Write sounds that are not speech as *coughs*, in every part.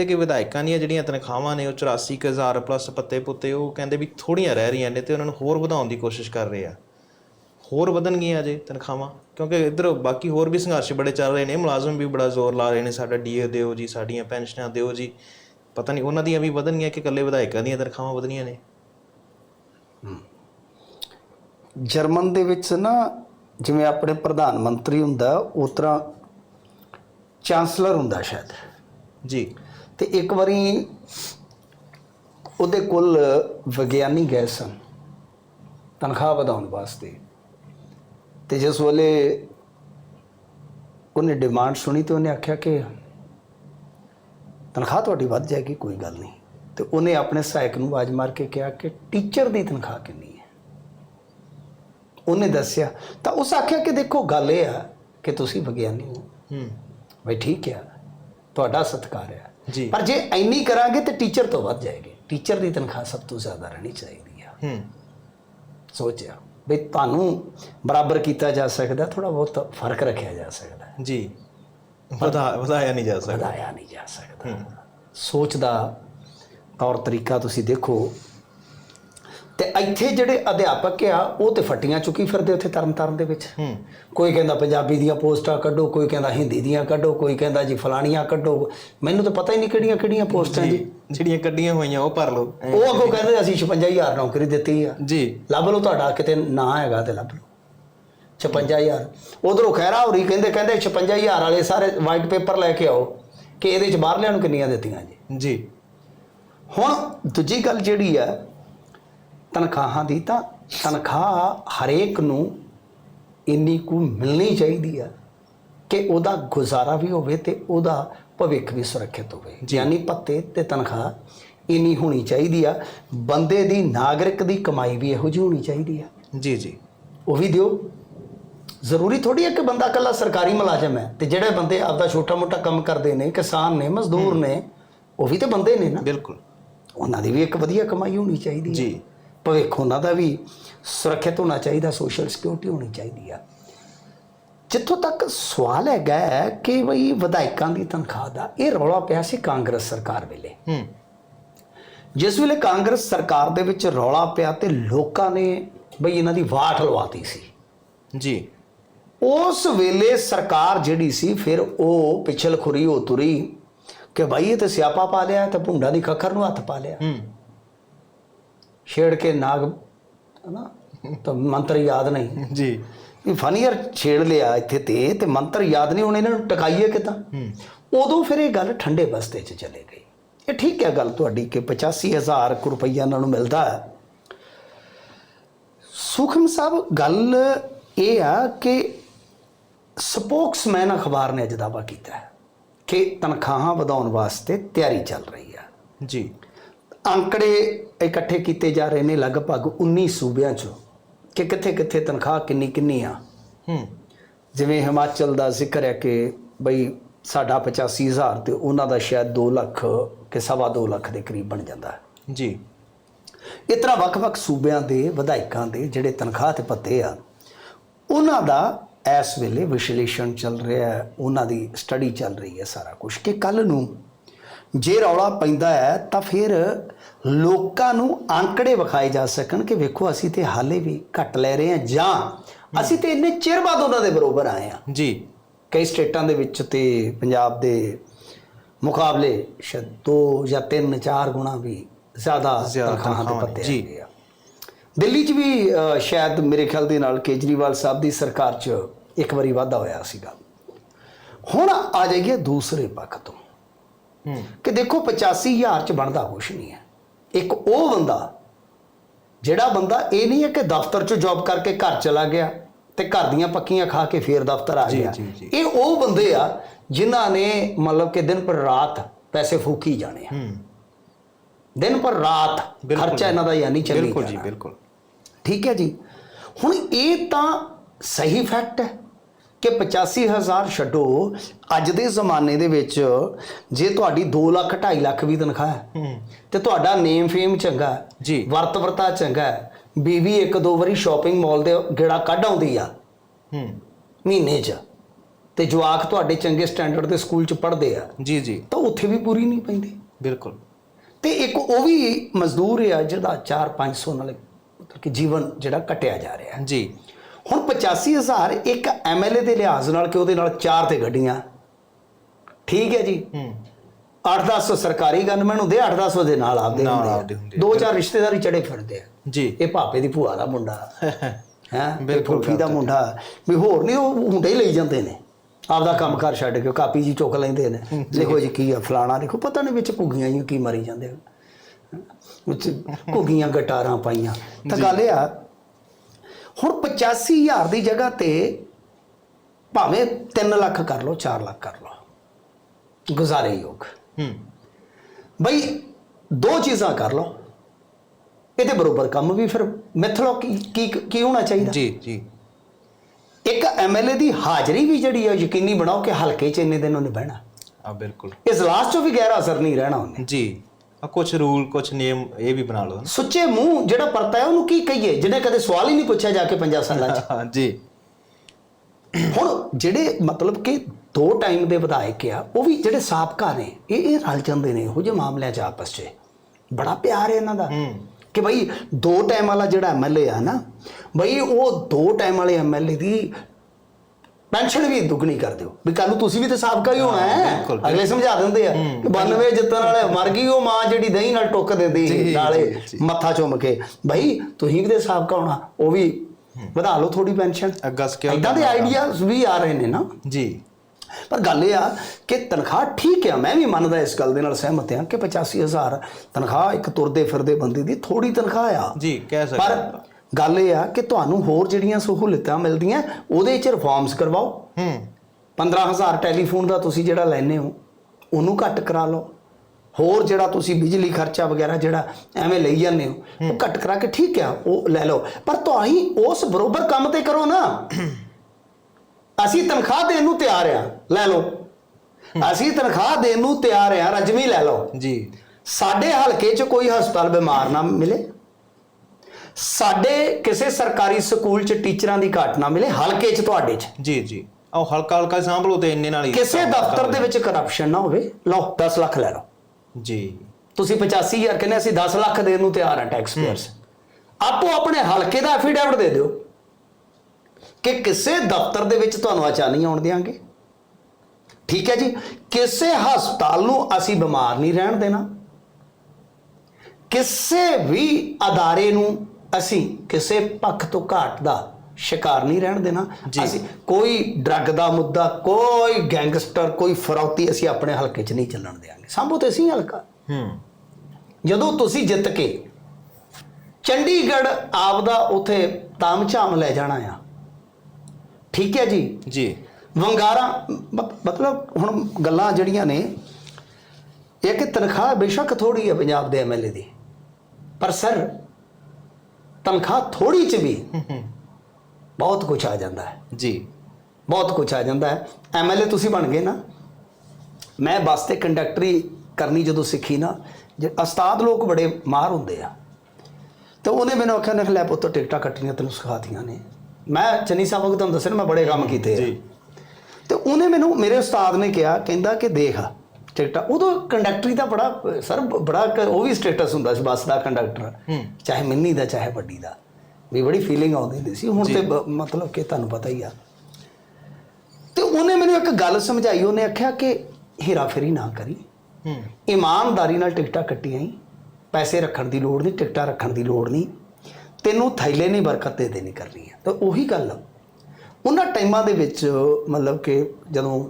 ਤੇ ਕਿ ਵਿਧਾਇਕਾਂ ਦੀਆਂ ਜਿਹੜੀਆਂ ਤਨਖਾਹਾਂ ਨੇ ਉਹ 84000 ਪਲੱਸ ਪੱਤੇ ਪੁੱਤੇ ਉਹ ਕਹਿੰਦੇ ਵੀ ਥੋੜੀਆਂ ਰਹਿ ਰਹੀਆਂ ਨੇ ਤੇ ਉਹਨਾਂ ਨੂੰ ਹੋਰ ਵਧਾਉਣ ਦੀ ਕੋਸ਼ਿਸ਼ ਕਰ ਰਹੇ ਆ। ਹੋਰ ਵਧਣਗੀਆਂ ਅਜੇ ਤਨਖਾਹਾਂ? ਕਿਉਂਕਿ ਇੱਧਰ ਬਾਕੀ ਹੋਰ ਵੀ ਸੰਘਰਸ਼ ਬੜੇ ਚੱਲ ਰਹੇ ਨੇ ਮੁਲਾਜ਼ਮ ਵੀ ਬੜਾ ਜ਼ੋਰ ਲਾ ਰਹੇ ਨੇ ਸਾਡਾ ਡੀਏ ਦਿਓ ਜੀ ਸਾਡੀਆਂ ਪੈਨਸ਼ਨਾਂ ਦਿਓ ਜੀ। ਪਤਾ ਨਹੀਂ ਉਹਨਾਂ ਦੀਆਂ ਵੀ ਵਧਣਗੀਆਂ ਕਿ ਇਕੱਲੇ ਵਿਧਾਇਕਾਂ ਦੀਆਂ ਤਨਖਾਹਾਂ ਵਧਣੀਆਂ ਨੇ? ਜਰਮਨ ਦੇ ਵਿੱਚ ਨਾ ਜਿਵੇਂ ਆਪਣੇ ਪ੍ਰਧਾਨ ਮੰਤਰੀ ਹੁੰਦਾ ਉਸ ਤਰ੍ਹਾਂ ਚਾਂਸਲਰ ਹੁੰਦਾ ਸ਼ਾਇਦ। ਜੀ। ਤੇ ਇੱਕ ਵਾਰੀ ਉਹਦੇ ਕੋਲ ਵਿਗਿਆਨੀ ਗਏ ਸਨ ਤਨਖਾਹ ਵਧਾਉਣ ਵਾਸਤੇ। ਤੇ ਜਿਸ ਵੇਲੇ ਉਹਨੇ ਡਿਮਾਂਡ ਸੁਣੀ ਤੇ ਉਹਨੇ ਆਖਿਆ ਕਿ ਤਨਖਾਹ ਤੁਹਾਡੀ ਵੱਧ ਜਾਏਗੀ ਕੋਈ ਗੱਲ ਨਹੀਂ। ਤੇ ਉਹਨੇ ਆਪਣੇ ਸਹਾਇਕ ਨੂੰ ਆਵਾਜ਼ ਮਾਰ ਕੇ ਕਿਹਾ ਕਿ ਟੀਚਰ ਦੀ ਤਨਖਾਹ ਕਿੰਨੀ ਹੈ? ਉਹਨੇ ਦੱਸਿਆ ਤਾਂ ਉਸ ਆਖਿਆ ਕਿ ਦੇਖੋ ਗੱਲ ਇਹ ਆ ਕਿ ਤੁਸੀਂ ਵਿਗਿਆਨੀ ਹੋ। ਹੂੰ। ਬਈ ਠੀਕ ਹੈ ਤੁਹਾਡਾ ਸਤਿਕਾਰ ਹੈ ਜੀ। ਪਰ ਜੇ ਐਨੀ ਕਰਾਂਗੇ ਤੇ ਟੀਚਰ ਤੋਂ ਵੱਧ ਜਾਏਗੀ। ਟੀਚਰ ਦੀ ਤਨਖਾਹ ਸਭ ਤੋਂ ਜ਼ਿਆਦਾ ਰਹਿਣੀ ਚਾਹੀਦੀ ਆ। ਹੂੰ। ਸੋਚਿਆ ਬਈ ਤੁਹਾਨੂੰ ਬਰਾਬਰ ਕੀਤਾ ਜਾ ਸਕਦਾ ਥੋੜਾ ਬਹੁਤ ਫ਼ਰਕ ਰੱਖਿਆ ਜਾ ਸਕਦਾ। ਜੀ। ਵਧਾ ਵਧਾਇਆ ਨਹੀਂ ਜਾ ਸਕਦਾ। ਵਧਾਇਆ ਨਹੀਂ ਜਾ ਸਕਦਾ। ਸੋਚ ਦਾ ਤੌਰ ਤਰੀਕਾ ਤੁਸੀਂ ਦੇਖੋ ਤੇ ਇੱਥੇ ਜਿਹੜੇ ਅਧਿਆਪਕ ਆ ਉਹ ਤੇ ਫੱਟੀਆਂ ਚੁੱਕੀ ਫਿਰਦੇ ਉੱਥੇ ਤਰਨਤਾਰਨ ਦੇ ਵਿੱਚ। ਕੋਈ ਕਹਿੰਦਾ ਪੰਜਾਬੀ ਦੀਆਂ ਪੋਸਟਾਂ ਕੱਢੋ ਕੋਈ ਕਹਿੰਦਾ ਹਿੰਦੀ ਦੀਆਂ ਕੱਢੋ ਕੋਈ ਕਹਿੰਦਾ ਜੀ ਫਲਾਣੀਆਂ ਕੱਢੋ। ਮੈਨੂੰ ਤਾਂ ਪਤਾ ਹੀ ਨਹੀਂ ਕਿਹੜੀਆਂ ਕਿਹੜੀਆਂ ਪੋਸਟਾਂ ਜੀ। ਜਿਹੜੀਆਂ ਕੱਢੀਆਂ ਹੋਈਆਂ ਉਹ ਭਰ ਲਓ। ਉਹ ਅੱਗੋਂ ਕਹਿੰਦੇ ਅਸੀਂ 56000 ਨੌਕਰੀ ਦਿੱਤੀ ਆ। ਜੀ। ਲੱਭ ਲਓ ਤੁਹਾਡਾ ਕਿਤੇ ਨਾਂ ਹੈਗਾ ਤੇ ਲੱਭ ਲਓ। 56000 ਉਧਰੋਂ ਖੈਰਾ ਹੋਰੀ ਕਹਿੰਦੇ ਕਹਿੰਦੇ 56000 ਵਾਲੇ ਸਾਰੇ ਵਾਈਟ ਪੇਪਰ ਲੈ ਕੇ ਆਓ ਕਿ ਇਹਦੇ ਚ ਬਾਹਰਲਿਆਂ ਨੂੰ ਕਿੰਨੀਆਂ ਦਿੱਤੀਆਂ ਜੀ। ਜੀ। ਹੁਣ ਦੂਜੀ ਗੱਲ ਜਿਹੜੀ ਹੈ ਤਨਖਾਹਾਂ ਦੀ ਤਾਂ ਤਨਖਾਹ ਹਰੇਕ ਨੂੰ ਇੰਨੀ ਕੁ ਮਿਲਣੀ ਚਾਹੀਦੀ ਆ ਕਿ ਉਹਦਾ ਗੁਜ਼ਾਰਾ ਵੀ ਹੋਵੇ ਤੇ ਉਹਦਾ ਭਵਿੱਖ ਵੀ ਸੁਰੱਖਿਅਤ ਹੋਵੇ। ਯਾਨੀ ਪੱਤੇ ਤੇ ਤਨਖਾਹ ਇੰਨੀ ਹੋਣੀ ਚਾਹੀਦੀ ਆ। ਬੰਦੇ ਦੀ ਨਾਗਰਿਕ ਦੀ ਕਮਾਈ ਵੀ ਇਹੋ ਜਿਹੀ ਹੋਣੀ ਚਾਹੀਦੀ ਆ। ਜੀ ਜੀ। ਉਹ ਵੀ ਦਿਓ। ਜ਼ਰੂਰੀ ਥੋੜੀ ਹੈ ਕਿ ਬੰਦਾ ਇਕੱਲਾ ਸਰਕਾਰੀ ਮੁਲਾਜ਼ਮ ਹੈ ਤੇ ਜਿਹੜੇ ਬੰਦੇ ਆਪਦਾ ਛੋਟਾ ਮੋਟਾ ਕੰਮ ਕਰਦੇ ਨੇ ਕਿਸਾਨ ਨੇ ਮਜ਼ਦੂਰ ਨੇ ਉਹ ਵੀ ਤੇ ਬੰਦੇ ਨੇ ਨਾ। ਬਿਲਕੁਲ। ਉਹਨਾਂ ਦੀ ਵੀ ਇੱਕ ਵਧੀਆ ਕਮਾਈ ਹੋਣੀ ਚਾਹੀਦੀ ਹੈ ਜੀ। ਭਵਿੱਖ ਉਹਨਾਂ ਦਾ ਵੀ ਸੁਰੱਖਿਅਤ ਹੋਣਾ ਚਾਹੀਦਾ ਸੋਸ਼ਲ ਸਿਕਿਉਰਿਟੀ ਹੋਣੀ ਚਾਹੀਦੀ ਆ। ਜਿੱਥੋਂ ਤੱਕ ਸਵਾਲ ਹੈਗਾ ਹੈ ਕਿ ਬਈ ਵਿਧਾਇਕਾਂ ਦੀ ਤਨਖਾਹ ਦਾ ਇਹ ਰੌਲਾ ਪਿਆ ਸੀ ਕਾਂਗਰਸ ਸਰਕਾਰ ਵੇਲੇ। ਹੂੰ। ਜਿਸ ਵੇਲੇ ਕਾਂਗਰਸ ਸਰਕਾਰ ਦੇ ਵਿੱਚ ਰੌਲਾ ਪਿਆ ਤੇ ਲੋਕਾਂ ਨੇ ਬਈ ਇਹਨਾਂ ਦੀ ਵਾਟ ਲਵਾਤੀ ਸੀ। ਜੀ। ਉਸ ਵੇਲੇ ਸਰਕਾਰ ਜਿਹੜੀ ਸੀ ਫਿਰ ਉਹ ਪਿਛਲ ਖੁਰੀ ਹੋ ਤੁਰੀ ਕਿ ਭਾਈ ਇਹ ਤੇ ਸਿਆਪਾ ਪਾ ਲਿਆ ਤੇ ਭੁੰਡਾ ਦੀ ਖੱਖਰ ਨੂੰ ਹੱਥ ਪਾ ਲਿਆ। ਹੂੰ। ਛੇੜ ਕੇ ਨਾਗ ਹਨਾ? ਤਾਂ ਮੰਤਰ ਯਾਦ ਨਹੀਂ। ਜੀ। ਵੀ ਫਨੀਅਰ ਛੇੜ ਲਿਆ ਇੱਥੇ ਤੇ ਤੇ ਮੰਤਰ ਯਾਦ ਨਹੀਂ ਹੁਣ ਇਹਨਾਂ ਨੂੰ ਟਕਾਈਏ ਕਿਦਾਂ? ਹੂੰ। ਉਦੋਂ ਫਿਰ ਇਹ ਗੱਲ ਠੰਡੇ ਬਸਤੇ 'ਚ ਚਲੇ ਗਈ। ਇਹ ਠੀਕ ਹੈ ਗੱਲ ਤੁਹਾਡੀ ਕਿ 85000 ਕੁ ਰੁਪਈਆ ਇਹਨਾਂ ਨੂੰ ਮਿਲਦਾ ਹੈ। ਸੁਖਮ ਸਾਹਿਬ ਗੱਲ ਇਹ ਆ ਕਿ ਸਪੋਕਸਮੈਨ ਅਖਬਾਰ ਨੇ ਅੱਜ ਦਾਅਵਾ ਕੀਤਾ ਹੈ ਕਿ ਤਨਖਾਹਾਂ ਵਧਾਉਣ ਵਾਸਤੇ ਤਿਆਰੀ ਚੱਲ ਰਹੀ ਆ ਜੀ। ਅੰਕੜੇ ਇਕੱਠੇ ਕੀਤੇ ਜਾ ਰਹੇ ਨੇ ਲਗਭਗ 19 ਸੂਬਿਆਂ 'ਚ। ਕਿ ਕਿੱਥੇ ਕਿੱਥੇ ਤਨਖਾਹ ਕਿੰਨੀ ਕਿੰਨੀ ਆ? ਹੂੰ। ਜਿਵੇਂ ਹਿਮਾਚਲ ਦਾ ਜ਼ਿਕਰ ਹੈ ਕਿ ਬਈ ਸਾਡਾ 85000 ਤੇ ਉਹਨਾਂ ਦਾ ਸ਼ਾਇਦ 2 ਲੱਖ ਕਿ ਸਵਾ 2 ਲੱਖ ਦੇ ਕਰੀਬ ਬਣ ਜਾਂਦਾ ਹੈ। ਜੀ। ਇਸ ਤਰ੍ਹਾਂ ਵੱਖ-ਵੱਖ ਸੂਬਿਆਂ ਦੇ ਵਿਧਾਇਕਾਂ ਦੇ ਜਿਹੜੇ ਤਨਖਾਹ ਤੇ ਪੱਤੇ ਆ ਉਹਨਾਂ ਦਾ ਇਸ ਵੇਲੇ ਵਿਸ਼ਲੇਸ਼ਣ ਚੱਲ ਰਿਹਾ ਹੈ ਉਹਨਾਂ ਦੀ ਸਟੱਡੀ ਚੱਲ ਰਹੀ ਹੈ ਸਾਰਾ ਕੁਝ ਕਿ ਕੱਲ ਨੂੰ ਜੇ ਰੌਲਾ ਪੈਂਦਾ ਹੈ ਤਾਂ ਫਿਰ ਲੋਕਾਂ ਨੂੰ ਅੰਕੜੇ ਵਿਖਾਏ ਜਾ ਸਕਣ ਕਿ ਵੇਖੋ ਅਸੀਂ ਤੇ ਹਾਲੇ ਵੀ ਘੱਟ ਲੈ ਰਹੇ ਹਾਂ ਜਾਂ ਅਸੀਂ ਤੇ ਇੰਨੇ ਚਿਰ ਬਾਅਦ ਉਹਨਾਂ ਦੇ ਬਰੋਬਰ ਆਏ ਹਾਂ। ਜੀ। ਕਈ ਸਟੇਟਾਂ ਦੇ ਵਿੱਚ ਤੇ ਪੰਜਾਬ ਦੇ ਮੁਕਾਬਲੇ ਸ਼ਾਇਦ ਦੋ ਜਾਂ ਤਿੰਨ ਚਾਰ ਗੁਣਾ ਵੀ ਜ਼ਿਆਦਾ ਤਨਖਾਹਾਂ ਦੇ ਪੱਤੇ ਜੀ। ਦਿੱਲੀ 'ਚ ਵੀ ਸ਼ਾਇਦ ਮੇਰੇ ਖਿਆਲ ਦੇ ਨਾਲ ਕੇਜਰੀਵਾਲ ਸਾਹਿਬ ਦੀ ਸਰਕਾਰ 'ਚ ਇੱਕ ਵਾਰੀ ਵਾਧਾ ਹੋਇਆ ਸੀਗਾ। ਹੁਣ ਆ ਜਾਈਏ ਦੂਸਰੇ ਪੱਖ ਤੋਂ। ਕਿ ਦੇਖੋ 85000 'ਚ ਬਣਦਾ ਕੁਛ ਨਹੀਂ ਹੈ। ਇੱਕ ਉਹ ਬੰਦਾ ਜਿਹੜਾ ਬੰਦਾ ਇਹ ਨਹੀਂ ਹੈ ਕਿ ਦਫ਼ਤਰ 'ਚ ਜੌਬ ਕਰਕੇ ਘਰ ਚਲਾ ਗਿਆ ਤੇ ਘਰ ਦੀਆਂ ਪੱਕੀਆਂ ਖਾ ਕੇ ਫੇਰ ਦਫ਼ਤਰ ਆ ਗਿਆ। ਇਹ ਉਹ ਬੰਦੇ ਆ ਜਿਨ੍ਹਾਂ ਨੇ ਮਤਲਬ ਕਿ ਦਿਨ ਪਰ ਰਾਤ ਪੈਸੇ ਫੂਕੀ ਜਾਣੇ ਆ। ਦਿਨ ਪਰ ਰਾਤ ਖਰਚਾ ਇਹਨਾਂ ਦਾ ਯਾਨੀ ਚੱਲੀ ਬਿਲਕੁਲ ਜੀ। ਬਿਲਕੁਲ। ਠੀਕ ਹੈ ਜੀ। ਹੁਣ ਇਹ ਤਾਂ ਸਹੀ ਫੈਕਟ ਹੈ। ਕਿ 85000 ਛੱਡੋ ਅੱਜ ਦੇ ਜ਼ਮਾਨੇ ਦੇ ਵਿੱਚ ਜੇ ਤੁਹਾਡੀ 2 ਲੱਖ 2.5 ਲੱਖ ਵੀ ਤਨਖਾਹ ਹੈ ਤੇ ਤੁਹਾਡਾ ਨੇਮ ਫੇਮ ਚੰਗਾ ਜੀ। ਵਰਤ ਵਰਤਾ ਚੰਗਾ ਹੈ, ਬੀਵੀ ਇੱਕ ਦੋ ਵਾਰੀ ਸ਼ਾਪਿੰਗ ਮਾਲ ਦੇ ਗੇੜਾ ਕੱਢ ਆਉਂਦੀ ਆ ਹੂੰ। ਮਹੀਨੇ 'ਚ ਤੇ ਜਵਾਕ ਤੁਹਾਡੇ ਚੰਗੇ ਸਟੈਂਡਰਡ ਦੇ ਸਕੂਲ 'ਚ ਪੜ੍ਹਦੇ ਆ ਜੀ ਜੀ। ਤਾਂ ਉੱਥੇ ਵੀ ਪੂਰੀ ਨਹੀਂ ਪੈਂਦੀ। ਬਿਲਕੁਲ। ਤੇ ਇੱਕ ਉਹ ਵੀ ਮਜ਼ਦੂਰ ਆ ਜਿਹਦਾ 4-500 ਨਾਲ ਮਤਲਬ ਕਿ ਜੀਵਨ ਜਿਹੜਾ ਕਟਿਆ ਜਾ ਰਿਹਾ। ਜੀ। ਹੁਣ 85000 ਇੱਕ ਐਮਐਲਏ ਦੇ ਲਿਹਾਜ਼ ਨਾਲ ਕਿ ਉਹਦੇ ਨਾਲ ਚਾਰ ਤੇ ਗੱਡੀਆਂ। ਠੀਕ ਹੈ ਜੀ? ਹੂੰ। 8-10 ਸਰਕਾਰੀ ਗਨਮੈਨ ਹੁੰਦੇ 8-10 ਦੇ ਨਾਲ ਆਪਦੇ ਹੁੰਦੇ। ਦੋ ਚਾਰ ਰਿਸ਼ਤੇਦਾਰੀ ਚੜੇ ਫਿਰਦੇ ਆ। ਜੀ। ਇਹ ਭਾਪੇ ਦੀ ਭੂਆ ਦਾ ਮੁੰਡਾ। *laughs* ਹੈ? ਬਿਲਕੁਲ ਬਿਲਕੁਲ ਦਾ ਮੁੰਡਾ। ਵੀ ਹੋਰ ਨਹੀਂ ਉਹ ਹੁੰਡੇ ਹੀ ਲਈ ਜਾਂਦੇ ਨੇ। ਆਪਦਾ ਕੰਮ ਘਰ ਛੱਡ ਕੇ ਕਾਪੀ ਜੀ ਚੁੱਕ ਲੈਂਦੇ ਨੇ। ਦੇਖੋ ਜੀ ਕੀ ਆ ਫਲਾਣਾ ਦੇਖੋ ਪਤਾ ਨਹੀਂ ਵਿੱਚ ਘੁੱਗੀਆਂ ਹੀ ਕੀ ਮਰੀ ਜਾਂਦੇ। ਵਿੱਚ ਘੁੱਗੀਆਂ ਗਟਾਰਾਂ ਪਾਈਆਂ। ਤਾਂ ਗੱਲ ਇਹ ਆ ਹੁਣ 85000 ਦੀ ਜਗ੍ਹਾ ਤੇ ਭਾਵੇਂ 3 ਲੱਖ ਕਰ ਲਓ 4 ਲੱਖ ਕਰ ਲਓ। ਗੁਜ਼ਾਰੇਯੋਗ ਹੂੰ। ਬਈ ਦੋ ਚੀਜ਼ਾਂ ਕਰ ਲਓ। ਇਹਦੇ ਬਰੋਬਰ ਕੰਮ ਵੀ ਫਿਰ ਮਿਥ ਲਓ ਕੀ ਕੀ ਹੋਣਾ ਚਾਹੀਦਾ? ਜੀ ਜੀ। ਇੱਕ ਐਮਐਲਏ ਦੀ ਹਾਜ਼ਰੀ ਵੀ ਜਿਹੜੀ ਹੈ ਯਕੀਨੀ ਬਣਾਓ ਕਿ ਹਲਕੇ 'ਚ ਇੰਨੇ ਦਿਨ ਉਹਨੇ ਬਹਿਣਾ। ਆ ਬਿਲਕੁਲ। ਇਸ ਲਾਸਟ 'ਚੋਂ ਵੀ ਗੈਰ ਅਸਰ ਨਹੀਂ ਰਹਿਣਾ ਉਹਨੇ। ਜੀ। ਆ ਕੁਝ ਰੂਲ ਕੁਝ ਨਿਯਮ ਇਹ ਵੀ ਬਣਾ ਲਓ ਨਾ। ਸੁੱਚੇ ਮੂੰਹ ਜਿਹੜਾ ਪਰਤਾ ਹੈ ਉਹਨੂੰ ਕੀ ਕਹੀਏ? ਜਿਹਨੇ ਕਦੇ ਸਵਾਲ ਹੀ ਨਹੀਂ ਪੁੱਛਿਆ ਜਾ ਕੇ 50 ਸਾਲਾਂ 'ਚ। ਹਾਂ ਜੀ। ਹੁਣ ਜਿਹੜੇ ਮਤਲਬ ਕਿ ਦੋ ਟਾਈਮ ਦੇ ਵਿਧਾਇਕ ਆ ਉਹ ਵੀ ਜਿਹੜੇ ਸਾਬਕਾ ਨੇ ਇਹ ਇਹ ਰਲ ਜਾਂਦੇ ਨੇ ਇਹੋ ਜਿਹੇ ਮਾਮਲਿਆਂ 'ਚ ਆਪਸ 'ਚ। ਬੜਾ ਪਿਆਰ ਹੈ ਇਹਨਾਂ ਦਾ। ਕਿ ਭਾਈ ਦੋ ਟਾਈਮ ਵਾਲਾ ਜਿਹੜਾ ਐਮਐਲਏ ਆ ਨਾ ਭਾਈ ਉਹ ਦੋ ਟਾਈਮ ਵਾਲੇ ਐਮਐਲਏ ਦੀ ਪੈਨਸ਼ਨ ਵੀ ਦੁੱਗਣੀ ਕਰ ਦਿਓ। ਵੀ ਕੱਲ ਨੂੰ ਤੁਸੀਂ ਵੀ ਤਾਂ ਸਾਬਕਾ ਹੀ ਹੋਣਾ ਹੈ। ਅਗਲੇ ਸਮਝਾ ਦਿੰਦੇ ਆ ਕਿ 92 ਜਿੱਤਣ ਵਾਲੇ ਮਰ ਗਈ ਉਹ ਮਾਂ ਜਿਹੜੀ ਦਹੀਂ ਨਾਲ ਟੁੱਕ ਦਿੰਦੀ ਨਾਲੇ। ਮੱਥਾ ਚੁੰਮ ਕੇ। ਭਾਈ ਤੁਸੀਂ ਵੀ ਤੇ ਸਾਬਕਾ ਹੋਣਾ ਉਹ ਵੀ ਵਧਾ ਲਓ ਥੋੜੀ ਪੈਨਸ਼ਨ ਅੱਗਾ ਸਿਕਿਉਰ ਇਦਾਂ ਦੇ ਆਈਡੀਆਜ਼ ਵੀ ਆ ਰਹੇ ਨੇ ਨਾ। ਜੀ। ਪਰ ਗੱਲ ਇਹ ਆ ਕਿ ਤਨਖਾਹ ਠੀਕ ਆ ਮੈਂ ਵੀ ਮੰਨਦਾ ਇਸ ਗੱਲ ਦੇ ਨਾਲ ਸਹਿਮਤ ਹਾਂ ਕਿ 85000 ਤਨਖਾਹ ਇੱਕ ਤੁਰਦੇ ਫਿਰਦੇ ਬੰਦੇ ਦੀ ਥੋੜੀ ਤਨਖਾਹ ਆ। ਜੀ ਕਹਿ ਸਕਦੇ ਪਰ। ਗੱਲ ਇਹ ਆ ਕਿ ਤੁਹਾਨੂੰ ਹੋਰ ਜਿਹੜੀਆਂ ਸਹੂਲਤਾਂ ਮਿਲਦੀਆਂ ਉਹਦੇ 'ਚ ਰਿਫਾਰਮਸ ਕਰਵਾਓ। ਹੂੰ। 15000 ਟੈਲੀਫੋਨ ਦਾ ਤੁਸੀਂ ਜਿਹੜਾ ਲੈਨੇ ਹੋ ਉਹਨੂੰ ਘੱਟ ਕਰਾ ਲਓ। ਹੋਰ ਜਿਹੜਾ ਤੁਸੀਂ ਬਿਜਲੀ ਖਰਚਾ ਵਗੈਰਾ ਜਿਹੜਾ ਐਵੇਂ ਲਈ ਜਾਂਦੇ ਹੋ ਉਹ ਘੱਟ ਕਰਾ ਕੇ ਠੀਕ ਆ ਉਹ ਲੈ ਲਓ। ਪਰ ਤੁਸੀਂ ਉਸ ਬਰੋਬਰ ਕੰਮ ਤੇ ਕਰੋ ਨਾ। *coughs* ਅਸੀਂ ਤਨਖਾਹ ਦੇਣ ਨੂੰ ਤਿਆਰ ਆ ਲੈ ਲਓ। ਅਸੀਂ ਤਨਖਾਹ ਦੇਣ ਨੂੰ ਤਿਆਰ ਆ ਰਜਮੀ ਲੈ ਲਓ। ਜੀ। ਸਾਡੇ ਹਲਕੇ 'ਚ ਕੋਈ ਹਸਪਤਾਲ ਬਿਮਾਰ ਨਾ ਮਿਲੇ। ਸਾਡੇ ਕਿਸੇ ਸਰਕਾਰੀ ਸਕੂਲ 'ਚ ਟੀਚਰਾਂ ਦੀ ਘਾਟ ਨਾ ਮਿਲੇ ਹਲਕੇ 'ਚ ਤੁਹਾਡੇ 'ਚ? ਜੀ ਜੀ। ਆਹ ਹਲਕਾ ਹਲਕਾ ਸਾਂਭ ਲਓ ਤੇ ਇੰਨੇ ਨਾਲ ਹੀ ਕਿਸੇ ਦਫ਼ਤਰ ਦੇ ਵਿੱਚ ਕਰਪਸ਼ਨ ਨਾ ਹੋਵੇ ਲਓ 10 ਲੱਖ ਲੈ ਲਓ। ਜੀ। ਤੁਸੀਂ 85000 ਕਹਿੰਦੇ ਅਸੀਂ 10 ਲੱਖ ਦੇਣ ਨੂੰ ਤਿਆਰ ਹਾਂ ਟੈਕਸ ਪੇਅਰਸ ਆਪੋ ਆਪਣੇ ਹਲਕੇ ਦਾ ਐਫੀਡੈਵਿਟ ਦੇ ਦਿਓ ਕਿ ਕਿਸੇ ਦਫ਼ਤਰ ਦੇ ਵਿੱਚ ਤੁਹਾਨੂੰ ਆਚਾ ਨਹੀਂ ਆਉਣ ਦਿਆਂਗੇ। ਠੀਕ ਹੈ ਜੀ? ਕਿਸੇ ਹਸਪਤਾਲ ਨੂੰ ਅਸੀਂ ਬਿਮਾਰ ਨਹੀਂ ਰਹਿਣ ਦੇਣਾ। ਕਿਸੇ ਵੀ ਅਦਾਰੇ ਨੂੰ ਅਸੀਂ ਕਿਸੇ ਪੱਖ ਤੋਂ ਘਾਟ ਦਾ ਸ਼ਿਕਾਰ ਨਹੀਂ ਰਹਿਣ ਦੇਣਾ। ਅਸੀਂ ਕੋਈ ਡਰੱਗ ਦਾ ਮੁੱਦਾ ਕੋਈ ਗੈਂਗਸਟਰ ਕੋਈ ਫਰੌਤੀ ਅਸੀਂ ਆਪਣੇ ਹਲਕੇ 'ਚ ਨਹੀਂ ਚੱਲਣ ਦੇਵਾਂਗੇ ਸੰਭੋ ਤੇ ਅਸੀਂ ਹਲਕਾ। ਹੂੰ। ਜਦੋਂ ਤੁਸੀਂ ਜਿੱਤ ਕੇ ਚੰਡੀਗੜ੍ਹ ਆਪਦਾ ਉਥੇ ਤਾਮਝਾਮ ਲੈ ਜਾਣਾ ਆ ਠੀਕ ਹੈ ਜੀ? ਜੀ। ਵੰਗਾਰਾ ਮਤਲਬ ਹੁਣ ਗੱਲਾਂ ਜਿਹੜੀਆਂ ਨੇ ਇਹ ਕਿ ਤਨਖਾਹ ਬੇਸ਼ੱਕ ਥੋੜੀ ਹੈ ਪੰਜਾਬ ਦੇ ਐਮਐਲਏ ਦੀ। ਪਰ ਸਰ ਤਨਖਾਹ ਥੋੜੀ ਚ ਵੀ ਬਹੁਤ ਕੁਝ ਆ ਜਾਂਦਾ ਹੈ। ਜੀ। ਬਹੁਤ ਕੁਝ ਆ ਜਾਂਦਾ ਹੈ। ਐਮਐਲਏ ਤੁਸੀਂ ਬਣ ਗਏ ਨਾ। ਮੈਂ ਬੱਸ ਤੇ ਕੰਡਕਟਰੀ ਕਰਨੀ ਜਦੋਂ ਸਿੱਖੀ ਨਾ ਜੇ ਉਸਤਾਦ ਲੋਕ ਬੜੇ ਮਾਹਰ ਹੁੰਦੇ ਆ। ਤੇ ਉਹਨੇ ਮੈਨੂੰ ਆਖਿਆ ਨੇ ਲੈ ਪੁੱਤ ਟਿਕਟਾਂ ਕੱਟਣੀਆਂ ਤੈਨੂੰ ਸਿਖਾਤੀਆਂ ਨੇ। ਮੈਂ ਚੰਨੀ ਸਾਹਿਬ ਨੂੰ ਤੁਹਾਨੂੰ ਦੱਸਿਆ ਮੈਂ ਬੜੇ ਕੰਮ ਕੀਤੇ ਆ। ਜੀ। ਤੇ ਉਹਨੇ ਮੈਨੂੰ ਮੇਰੇ ਉਸਤਾਦ ਨੇ ਕਿਹਾ ਕਹਿੰਦਾ ਕਿ ਦੇਖ ਟਿਕਟਾਂ ਉਦੋਂ ਕੰਡਕਟਰੀ ਦਾ ਬੜਾ ਸਰ ਬੜਾ ਉਹ ਵੀ ਸਟੇਟਸ ਹੁੰਦਾ ਸੀ ਬੱਸ ਦਾ ਕੰਡਕਟਰ। ਚਾਹੇ ਮਿੰਨੀ ਦਾ ਚਾਹੇ ਵੱਡੀ ਦਾ। ਵੀ ਬੜੀ ਫੀਲਿੰਗ ਆਉਂਦੀ ਹੁੰਦੀ ਸੀ। ਹੁਣ ਤੇ ਮਤਲਬ ਕਿ ਤੁਹਾਨੂੰ ਪਤਾ ਹੀ ਆ। ਤੇ ਉਹਨੇ ਮੈਨੂੰ ਇੱਕ ਗੱਲ ਸਮਝਾਈ। ਉਹਨੇ ਆਖਿਆ ਕਿ ਹੀਰਾਫੇਰੀ ਨਾ ਕਰੀ। ਹੂੰ। ਇਮਾਨਦਾਰੀ ਨਾਲ ਟਿਕਟਾਂ ਕੱਟੀਆਂ ਹੀ ਪੈਸੇ ਰੱਖਣ ਦੀ ਲੋੜ ਨਹੀਂ ਟਿਕਟਾਂ ਰੱਖਣ ਦੀ ਲੋੜ ਨਹੀਂ ਤੈਨੂੰ ਥੈਲੇ ਨਹੀਂ ਬਰਕਤ ਦੇ ਦੇਣੀ ਕਰਨੀ ਹੈ ਤਾਂ ਉਹੀ ਗੱਲ। ਉਹਨਾਂ ਟਾਈਮਾਂ ਦੇ ਵਿੱਚ ਮਤਲਬ ਕਿ ਜਦੋਂ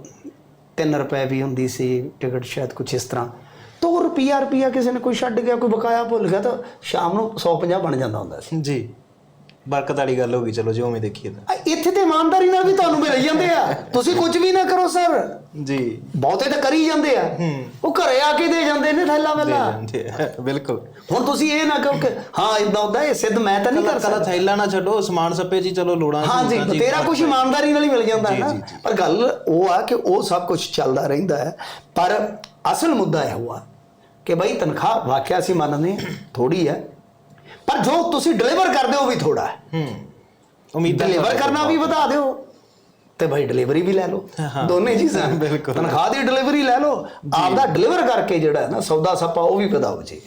3 ਰੁਪਏ ਵੀ ਹੁੰਦੀ ਸੀ ਟਿਕਟ ਸ਼ਾਇਦ ਕੁਝ ਇਸ ਤਰ੍ਹਾਂ। ਤਾਂ ਰੁਪਿਆ ਰੁਪਿਆ ਕਿਸੇ ਨੇ ਕੋਈ ਛੱਡ ਗਿਆ ਕੋਈ ਬਕਾਇਆ ਭੁੱਲ ਗਿਆ ਤਾਂ ਸ਼ਾਮ ਨੂੰ 150 ਬਣ ਜਾਂਦਾ ਹੁੰਦਾ ਸੀ। ਜੀ। ਬਰਕਤ ਵਾਲੀ ਗੱਲ ਹੋ ਗਈ ਚਲੋ ਜਿਉਂ ਵੀ ਦੇਖੀਏ ਤਾਂ। ਇੱਥੇ ਤੇ ਇਮਾਨਦਾਰੀ ਨਾਲ ਵੀ ਤੁਹਾਨੂੰ ਮਿਲ ਜਾਂਦੇ ਆ। ਤੁਸੀਂ ਕੁਝ ਵੀ ਨਾ ਕਰੋ ਸਰ। ਜੀ। ਬਹੁਤੇ ਤਾਂ ਕਰੀ ਜਾਂਦੇ ਆ। ਉਹ ਘਰੇ ਆ ਕੇ ਦੇ ਜਾਂਦੇ ਨੇ ਥੈਲਾ ਦੇ ਵੇਲਾ ਜਾਂਦੇ ਆ, ਬਿਲਕੁਲ। ਹੁਣ ਤੁਸੀਂ ਇਹ ਨਾ ਕਹੋ ਕਿ ਹਾਂ ਇਦਾਂ ਉਦਾਂ ਇਹ ਸਿੱਧ ਮੈਂ ਤਾਂ ਨਹੀਂ ਕਰ ਕਲਾ ਸਕਦਾ। ਥੈਲਾ ਨਾ ਛੱਡੋ ਸਮਾਨ ਸੱਪੇ ਜੀ ਚਲੋ ਲੋੜਾਂ ਜ਼ਰੂਰਤਾਂ ਹੀ ਤੇਰਾ ਕੁਝ ਇਮਾਨਦਾਰੀ ਨਾਲ ਹੀ ਮਿਲ ਜਾਂਦਾ ਹੈ ਜੀ, ਨਾ। ਜੀ, ਜੀ। ਪਰ ਗੱਲ ਉਹ ਆ ਕਿ ਉਹ ਸਭ ਕੁਝ ਚੱਲਦਾ ਰਹਿੰਦਾ ਹੈ। ਪਰ ਅਸਲ ਮੁੱਦਾ ਇਹ ਹੁਆ ਕਿ ਬਈ ਤਨਖਾਹ ਵਾਕਿਆ ਅਸੀਂ ਮੰਨਦੇ ਥੋੜੀ ਹੈ। ਪਰ ਜੋ ਤੁਸੀਂ ਡਿਲੀਵਰ ਕਰਦੇ ਹੋ ਉਹ ਵੀ ਥੋੜਾ ਹੈ। ਹੂੰ। ਉਮੀਦਾਂ ਡਿਲੀਵਰ ਕਰਨਾ ਵੀ ਵਧਾ ਦਿਓ। ਤੇ ਭਾਈ ਡਿਲੀਵਰੀ ਵੀ ਲੈ ਲਓ। ਦੋਨੇ ਚੀਜ਼ਾਂ। ਬਿਲਕੁਲ। ਤਨਖਾਹ ਦੀ ਡਿਲੀਵਰੀ ਲੈ ਲਓ। ਆਪਦਾ ਡਿਲੀਵਰ ਕਰਕੇ ਜਿਹੜਾ ਹੈ ਨਾ ਸੌਦਾ ਸੱਪਾ ਉਹ ਵੀ ਵਧਾਓ ਜੀ।